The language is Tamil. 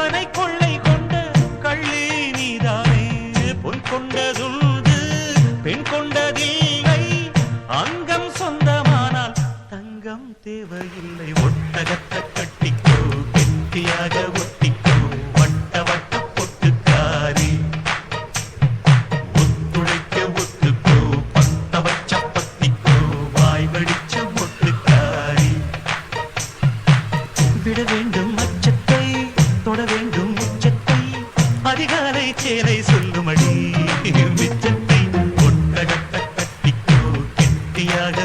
கணவனை கொள்ளை கொண்ட கள்ளி நீதானே? பொய் கொண்டதுண்டு பெண் கொண்டதில்லை. அங்கம் சொந்தமானால் தங்கம் தேவையில்லை. ஒட்டகத்தை கட்டிக்கோ கெட்டியாக ஒட்டிக்கோ வட்ட வட்ட பொட்டுக்காரி. ஒத்துழைக்க ஒத்துக்கோ பத்த பத்திக்கோ வாய் வடிச்ச விட வேண்டும் அதிகாலை சேலை சொல்லுமடி. மிச்சத்தை ஒட்டகத்தை கட்டிக்கோ கெட்டியாக